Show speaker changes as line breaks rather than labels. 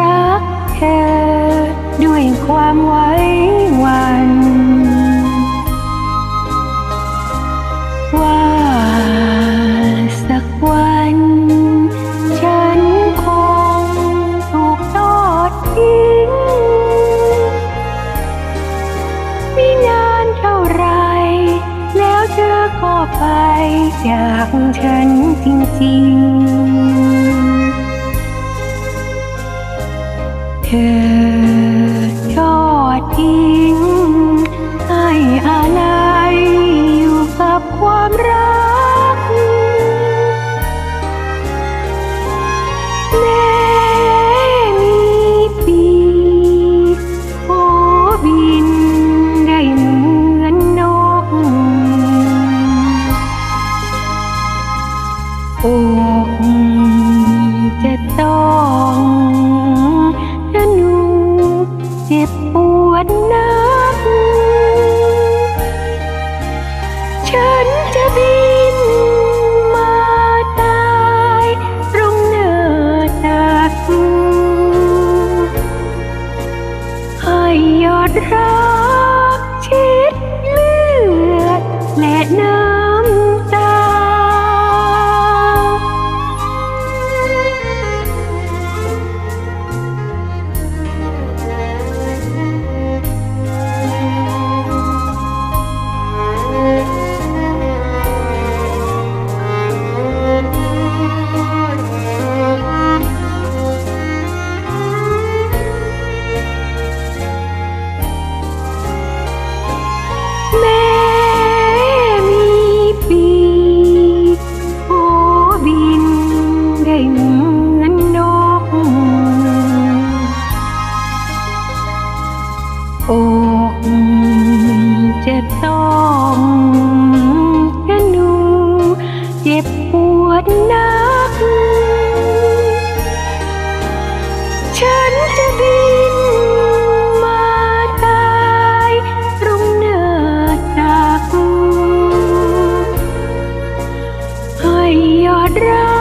รักแความไว้วัน ว่าสักวัน ฉันคงถูกทอดทิ้งไม่นานเท่าไร แล้วเธอก็ไปจากฉันจริงๆ เธอทอดทิ้งให้อะไรอยู่กับความรัก แม้มีปีกโอบินได้เหมือนนก อกจะต้อง เจ็บปวดนักฉันจะบิน อกจะต้องกระนูเจ็บปวดนัก ฉันจะบินมาตายตรงหนื้าจากให้ยอดรัก